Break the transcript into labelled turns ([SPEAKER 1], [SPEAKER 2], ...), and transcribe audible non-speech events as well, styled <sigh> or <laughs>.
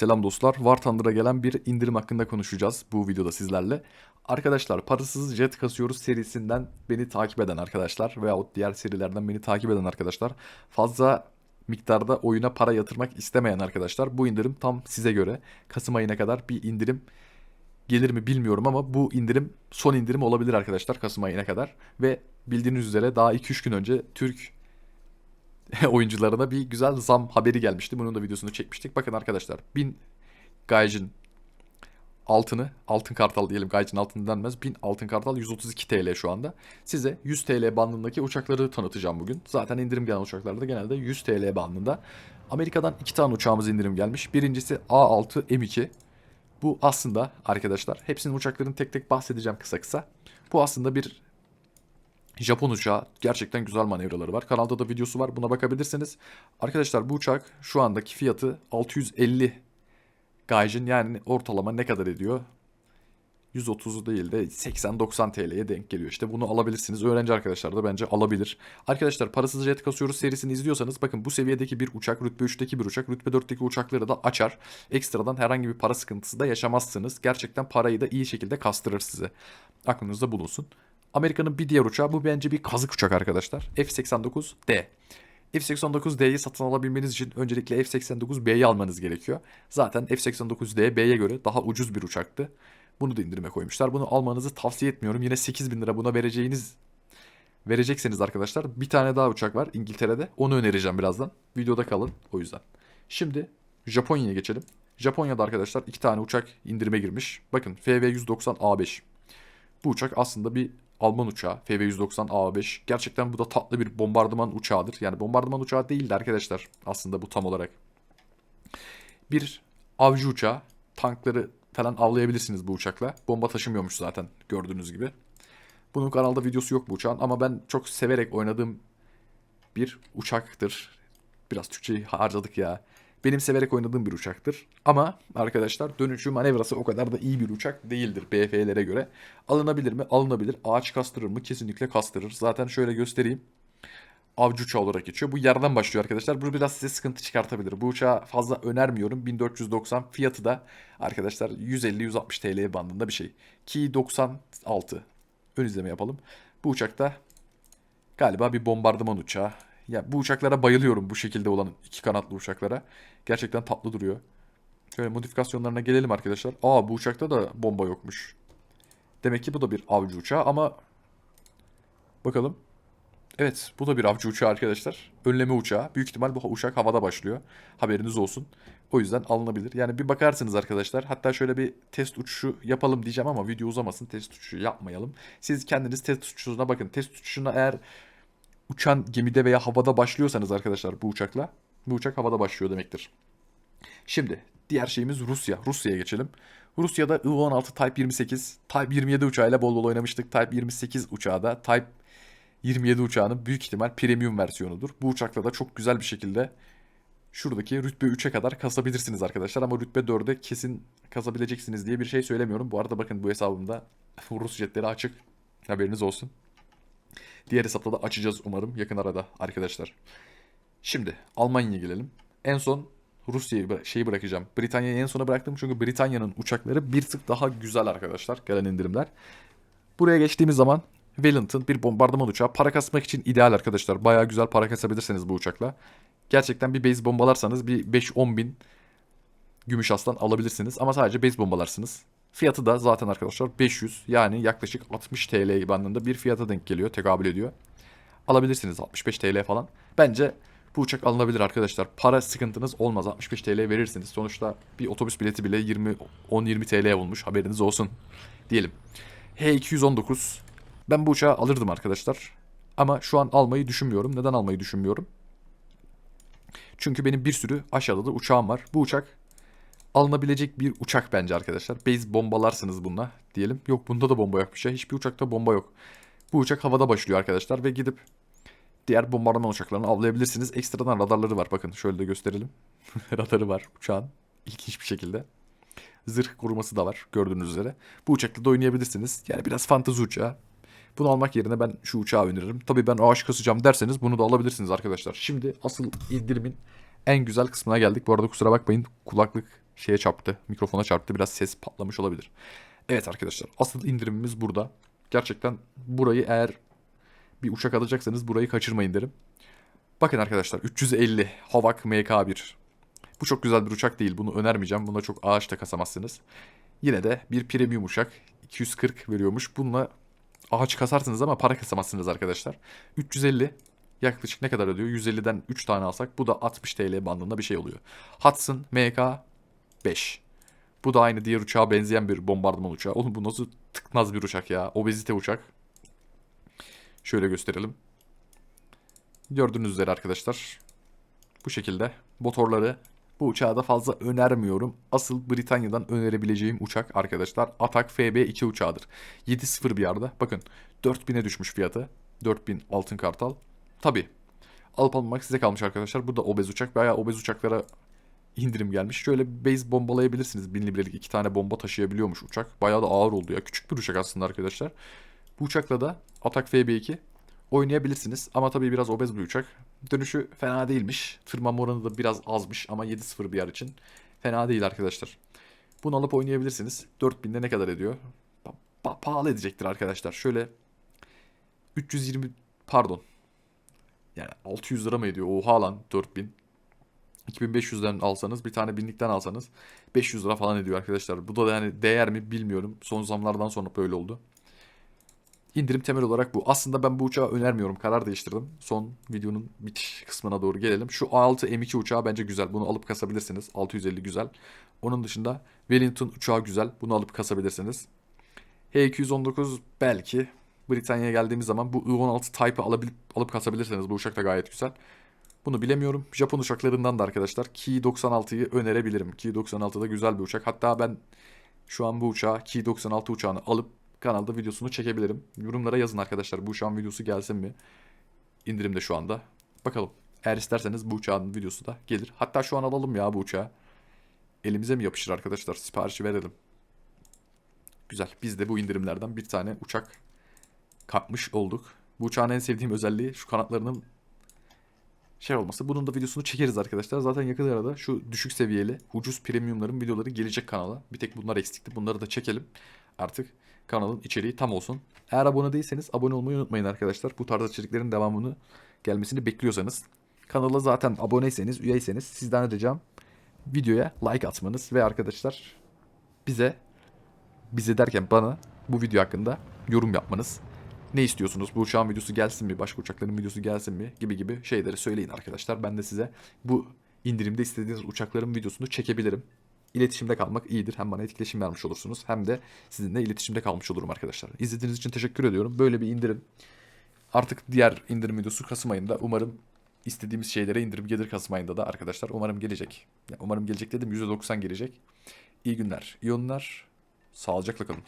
[SPEAKER 1] Selam dostlar. War Thunder'a gelen bir indirim hakkında konuşacağız bu videoda sizlerle. Arkadaşlar parasız jet kasıyoruz serisinden beni takip eden arkadaşlar veyahut diğer serilerden beni takip eden arkadaşlar fazla miktarda oyuna para yatırmak istemeyen arkadaşlar bu indirim tam size göre. Kasım ayına kadar bir indirim gelir mi bilmiyorum ama bu indirim son indirim olabilir arkadaşlar Kasım ayına kadar. Ve bildiğiniz üzere daha 2-3 gün önce Türk <laughs> oyuncularına bir güzel zam haberi gelmişti. Bunun da videosunu çekmiştik. Bakın arkadaşlar 1000 Gaijin altını, altın kartal diyelim Gaijin altını denmez. 1000 altın kartal 132 TL şu anda. Size 100 TL bandındaki uçakları tanıtacağım bugün. Zaten indirim gelen uçaklarda genelde 100 TL bandında. Amerika'dan iki tane uçağımız indirim gelmiş. Birincisi A6 M2. Bu aslında arkadaşlar hepsinin uçaklarını tek tek bahsedeceğim kısa kısa. Bu aslında bir Japon uçağı gerçekten güzel manevraları var. Kanalda da videosu var buna bakabilirsiniz. Arkadaşlar bu uçak şu andaki fiyatı 650 Gaijin yani ortalama ne kadar ediyor? 130 değil de 80-90 TL'ye denk geliyor. İşte bunu alabilirsiniz. Öğrenci arkadaşlar da bence alabilir. Arkadaşlar parasız jet kasıyoruz serisini izliyorsanız bakın bu seviyedeki bir uçak, rütbe 3'teki bir uçak, rütbe 4'teki uçakları da açar. Ekstradan herhangi bir para sıkıntısı da yaşamazsınız. Gerçekten parayı da iyi şekilde kastırır size. Aklınızda bulunsun. Amerika'nın bir diğer uçağı bu bence bir kazık uçak arkadaşlar. F-89D. F-89D'yi satın alabilmeniz için öncelikle F-89B'yi almanız gerekiyor. Zaten F-89D B'ye göre daha ucuz bir uçaktı. Bunu da indirime koymuşlar. Bunu almanızı tavsiye etmiyorum. Yine 8000 lira buna vereceğiniz verecekseniz arkadaşlar bir tane daha uçak var İngiltere'de. Onu önereceğim birazdan. Videoda kalın o yüzden. Şimdi Japonya'ya geçelim. Japonya'da arkadaşlar iki tane uçak indirime girmiş. Bakın FV-190A5. Bu uçak aslında bir Alman uçağı FV-190A5. Gerçekten bu da tatlı bir bombardıman uçağıdır. Yani bombardıman uçağı değildi arkadaşlar aslında bu tam olarak. Bir avcı uçağı. Tankları falan avlayabilirsiniz bu uçakla. Bomba taşımıyormuş zaten gördüğünüz gibi. Bunun kanalda videosu yok bu uçağın ama ben çok severek oynadığım bir uçaktır. Biraz Türkçeyi harcadık ya. Benim severek oynadığım bir uçaktır. Ama arkadaşlar dönüşü manevrası o kadar da iyi bir uçak değildir BF'lere göre. Alınabilir mi? Alınabilir. Ağaç kastırır mı? Kesinlikle kastırır. Zaten şöyle göstereyim. Avcı uçağı olarak geçiyor. Bu yerden başlıyor arkadaşlar. Bu biraz size sıkıntı çıkartabilir. Bu uçağı fazla önermiyorum. 1490 fiyatı da arkadaşlar 150-160 TL bandında bir şey. Ki 96 ön izleme yapalım. Bu uçakta galiba bir bombardıman uçağı. Ya bu uçaklara bayılıyorum bu şekilde olan iki kanatlı uçaklara. Gerçekten tatlı duruyor. Şöyle modifikasyonlarına gelelim arkadaşlar. Aa bu uçakta da bomba yokmuş. Demek ki bu da bir avcı uçağı ama bakalım. Evet bu da bir avcı uçağı arkadaşlar. Önleme uçağı. Büyük ihtimal bu uçak havada başlıyor. Haberiniz olsun. O yüzden alınabilir. Yani bir bakarsınız arkadaşlar. Hatta şöyle bir test uçuşu yapalım diyeceğim ama video uzamasın. Test uçuşu yapmayalım. Siz kendiniz test uçuşuna bakın. Test uçuşuna eğer uçan gemide veya havada başlıyorsanız arkadaşlar bu uçakla bu uçak havada başlıyor demektir. Şimdi diğer şeyimiz Rusya. Rusya'ya geçelim. Rusya'da I-16 Type 28, Type 27 uçağıyla bol bol oynamıştık. Type 28 uçağı da Type 27 uçağının büyük ihtimal premium versiyonudur. Bu uçakla da çok güzel bir şekilde şuradaki rütbe 3'e kadar kasabilirsiniz arkadaşlar. Ama rütbe 4'e kesin kasabileceksiniz diye bir şey söylemiyorum. Bu arada bakın bu hesabımda <laughs> Rus jetleri açık. Haberiniz olsun. Diğer hesapta da açacağız umarım yakın arada arkadaşlar. Şimdi Almanya'ya gelelim. En son Rusya'yı şeyi bırakacağım. Britanya'yı en sona bıraktım çünkü Britanya'nın uçakları bir tık daha güzel arkadaşlar gelen indirimler. Buraya geçtiğimiz zaman Wellington bir bombardıman uçağı. Para kasmak için ideal arkadaşlar. Bayağı güzel para kasabilirsiniz bu uçakla. Gerçekten bir base bombalarsanız bir 5-10 bin gümüş aslan alabilirsiniz. Ama sadece base bombalarsınız. Fiyatı da zaten arkadaşlar 500 yani yaklaşık 60 TL bandında bir fiyata denk geliyor. Tekabül ediyor. Alabilirsiniz 65 TL falan. Bence bu uçak alınabilir arkadaşlar. Para sıkıntınız olmaz. 65 TL verirsiniz. Sonuçta bir otobüs bileti bile 20 10-20 TL olmuş. Haberiniz olsun diyelim. H219 ben bu uçağı alırdım arkadaşlar. Ama şu an almayı düşünmüyorum. Neden almayı düşünmüyorum? Çünkü benim bir sürü aşağıda da uçağım var. Bu uçak alınabilecek bir uçak bence arkadaşlar. Base bombalarsınız bununla diyelim. Yok bunda da bomba yokmuş ya. Hiçbir uçakta bomba yok. Bu uçak havada başlıyor arkadaşlar ve gidip diğer bombardıman uçaklarını avlayabilirsiniz. Ekstradan radarları var. Bakın şöyle de gösterelim. <laughs> Radarı var uçağın. İlginç bir şekilde. Zırh koruması da var gördüğünüz üzere. Bu uçakla da oynayabilirsiniz. Yani biraz fantezi uçağı. Bunu almak yerine ben şu uçağı öneririm. Tabii ben ağaç kasacağım derseniz bunu da alabilirsiniz arkadaşlar. Şimdi asıl indirimin en güzel kısmına geldik. Bu arada kusura bakmayın kulaklık şeye çarptı. Mikrofona çarptı. Biraz ses patlamış olabilir. Evet arkadaşlar asıl indirimimiz burada. Gerçekten burayı eğer bir uçak alacaksanız burayı kaçırmayın derim. Bakın arkadaşlar 350 Havak MK1. Bu çok güzel bir uçak değil. Bunu önermeyeceğim. Buna çok ağaç da kasamazsınız. Yine de bir premium uçak 240 veriyormuş. Bununla ağaç kasarsınız ama para kasamazsınız arkadaşlar. 350 yaklaşık ne kadar ödüyor? 150'den 3 tane alsak bu da 60 TL bandında bir şey oluyor. Hudson MK 5. Bu da aynı diğer uçağa benzeyen bir bombardıman uçağı. Oğlum bu nasıl tıknaz bir uçak ya. Obezite uçak. Şöyle gösterelim. Gördüğünüz üzere arkadaşlar. Bu şekilde motorları bu uçağı da fazla önermiyorum. Asıl Britanya'dan önerebileceğim uçak arkadaşlar Atak FB2 uçağıdır. 7.0 bir yerde. Bakın 4000'e düşmüş fiyatı. 4000 altın kartal. Tabi alıp almamak size kalmış arkadaşlar. Bu da obez uçak. Bayağı obez uçaklara indirim gelmiş. Şöyle base bombalayabilirsiniz. 1000 librelik iki tane bomba taşıyabiliyormuş uçak. Bayağı da ağır oldu ya. Küçük bir uçak aslında arkadaşlar. Bu uçakla da Atak FB2 oynayabilirsiniz. Ama tabii biraz obez bir uçak. Dönüşü fena değilmiş. Tırmanma oranı da biraz azmış ama 7.0 bir yer için fena değil arkadaşlar. Bunu alıp oynayabilirsiniz. 4000'de ne kadar ediyor? Pa- pa- pahalı edecektir arkadaşlar. Şöyle 320 pardon. Yani 600 lira mı ediyor? Oha lan 4000. 2500'den alsanız bir tane binlikten alsanız 500 lira falan ediyor arkadaşlar. Bu da yani değer mi bilmiyorum. Son zamlardan sonra böyle oldu. İndirim temel olarak bu. Aslında ben bu uçağı önermiyorum. Karar değiştirdim. Son videonun bitiş kısmına doğru gelelim. Şu A6 M2 uçağı bence güzel. Bunu alıp kasabilirsiniz. 650 güzel. Onun dışında Wellington uçağı güzel. Bunu alıp kasabilirsiniz. H219 belki Britanya'ya geldiğimiz zaman bu I-16 Type'ı alabilip, alıp kasabilirsiniz. Bu uçak da gayet güzel. Bunu bilemiyorum. Japon uçaklarından da arkadaşlar Ki 96'yı önerebilirim. Ki 96 da güzel bir uçak. Hatta ben şu an bu uçağı Ki 96 uçağını alıp kanalda videosunu çekebilirim. Yorumlara yazın arkadaşlar bu uçağın videosu gelsin mi? İndirimde şu anda. Bakalım. Eğer isterseniz bu uçağın videosu da gelir. Hatta şu an alalım ya bu uçağı. Elimize mi yapışır arkadaşlar? Siparişi verelim. Güzel. Biz de bu indirimlerden bir tane uçak kapmış olduk. Bu uçağın en sevdiğim özelliği şu kanatlarının şey olması. Bunun da videosunu çekeriz arkadaşlar. Zaten yakın arada şu düşük seviyeli ucuz premiumların videoları gelecek kanala. Bir tek bunlar eksikti. Bunları da çekelim. Artık kanalın içeriği tam olsun. Eğer abone değilseniz abone olmayı unutmayın arkadaşlar. Bu tarz içeriklerin devamını gelmesini bekliyorsanız. Kanala zaten aboneyseniz, üyeyseniz sizden ricam videoya like atmanız ve arkadaşlar bize bize derken bana bu video hakkında yorum yapmanız. Ne istiyorsunuz? Bu uçağın videosu gelsin mi? Başka uçakların videosu gelsin mi? Gibi gibi şeyleri söyleyin arkadaşlar. Ben de size bu indirimde istediğiniz uçakların videosunu çekebilirim. İletişimde kalmak iyidir. Hem bana etkileşim vermiş olursunuz hem de sizinle iletişimde kalmış olurum arkadaşlar. İzlediğiniz için teşekkür ediyorum. Böyle bir indirim. Artık diğer indirim videosu Kasım ayında umarım istediğimiz şeylere indirim gelir Kasım ayında da arkadaşlar. Umarım gelecek. Yani umarım gelecek dedim %90 gelecek. İyi günler, iyi oyunlar. Sağlıcakla kalın.